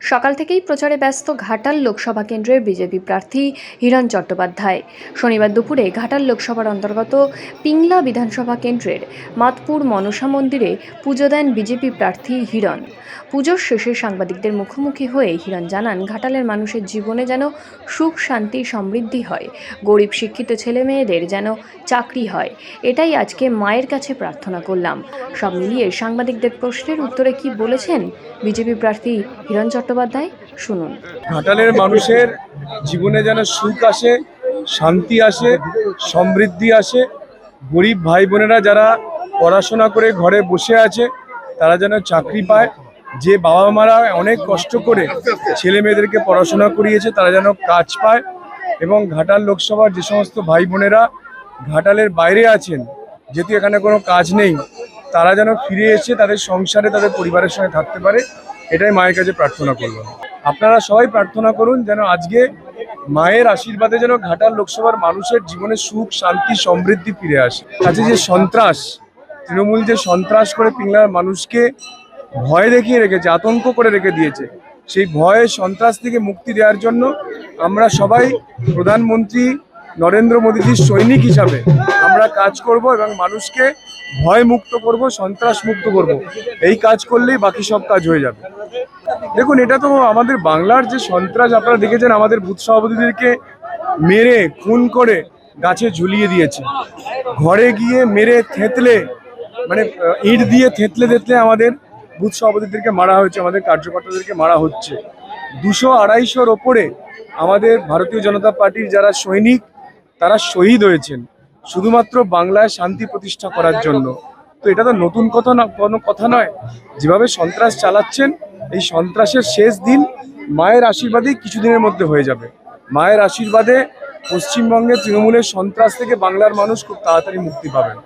সকাল থেকেই প্রচারে ব্যস্ত ঘাটাল লোকসভা কেন্দ্রের বিজেপি প্রার্থী হিরণ চট্টোপাধ্যায়। শনিবার দুপুরে ঘাটাল লোকসভার অন্তর্গত পিংলা বিধানসভা কেন্দ্রের মাতপুর মনসা মন্দিরে পুজো দেন বিজেপি প্রার্থী হিরণ। পুজোর শেষে সাংবাদিকদের মুখোমুখি হয়ে হিরণ জানান, ঘাটালের মানুষের জীবনে যেন সুখ, শান্তি, সমৃদ্ধি হয়। গরিব, শিক্ষিত ছেলে মেয়েদের যেন চাকরি হয়। এটাই আজকে মায়ের কাছে প্রার্থনা করলাম। সব মিলিয়ে সাংবাদিকদের প্রশ্নের উত্তরে কি বলেছেন বিজেপি প্রার্থী হিরণ চট্টোপাধ্যায়, শুনুন। ঘাটালের মানুষের জীবনে যেন সুখ আসে, শান্তি আসে, সমৃদ্ধি আসে, গরিব ভাই বোনেরা যারা পড়াশোনা করে ঘরে বসে আছে, তারা যেন চাকরি পায়। যে বাবা মারা অনেক কষ্ট করে ছেলে মেয়েদেরকে পড়াশোনা করিয়েছে, তারা যেন কাজ পায় এবং ঘাটাল লোকসভার যে সমস্ত ভাই বোনেরা ঘাটালের বাইরে আছেন, যেহেতু এখানে কোনো কাজ নেই তারা যেন ফিরে এসে তাদের সংসারে, তাদের পরিবারের সঙ্গে থাকতে পারে, এটাই মায়ের কাছে প্রার্থনা করলাম। আপনারা সবাই প্রার্থনা করুন যেন আজকে মায়ের আশীর্বাদে যেন ঘাটাল লোকসভার মানুষের জীবনে সুখ, শান্তি, সমৃদ্ধি ফিরে আসে। কাছে যে সন্ত্রাস, তৃণমূল যে সন্ত্রাস করে পিংলার মানুষকে ভয় দেখিয়ে রেখেছে, আতঙ্ক করে রেখে দিয়েছে, সেই ভয়ে সন্ত্রাস থেকে মুক্তি দেওয়ার জন্য আমরা সবাই প্রধানমন্ত্রী নরেন্দ্র মোদীজির সৈনিক হিসাবে আমরা কাজ করব এবং মানুষকে ভয় মুক্ত করব সন্ত্রাস মুক্ত করব। এই কাজ করলেই বাকি সব কাজ হয়ে যাবে। দেখুন, এটা তো আমাদের বাংলার যে সন্ত্রাস, আপনারা দেখেছেন, আমাদের বুথ সভাপতিদেরকে মেরে, খুন করে গাছে ঝুলিয়ে দিয়েছে। ঘরে গিয়ে মেরে, থেতলে মানে ইট দিয়ে থেতলে থেতলে আমাদের বুথ সভাপতিদেরকে মারা হয়েছে, আমাদের কার্যকর্তাদেরকে মারা হচ্ছে। দুশো আড়াইশোর ওপরে আমাদের ভারতীয় জনতা পার্টির যারা সৈনিক, তারা শহীদ হয়েছেন। শুধুমাত্র বাংলায় শান্তি প্রতিষ্ঠা করার জন্য। তো এটা তো নতুন কথা না, কোনো কথা নয়। যেভাবে সন্ত্রাস চালাচ্ছেন, এই সন্ত্রাসের শেষ দিন মায়ের আশীর্বাদেই কিছুদিনের মধ্যে হয়ে যাবে। মায়ের আশীর্বাদে পশ্চিমবঙ্গে তৃণমূলের সন্ত্রাস থেকে বাংলার মানুষ খুব তাড়াতাড়ি মুক্তি পাবেন।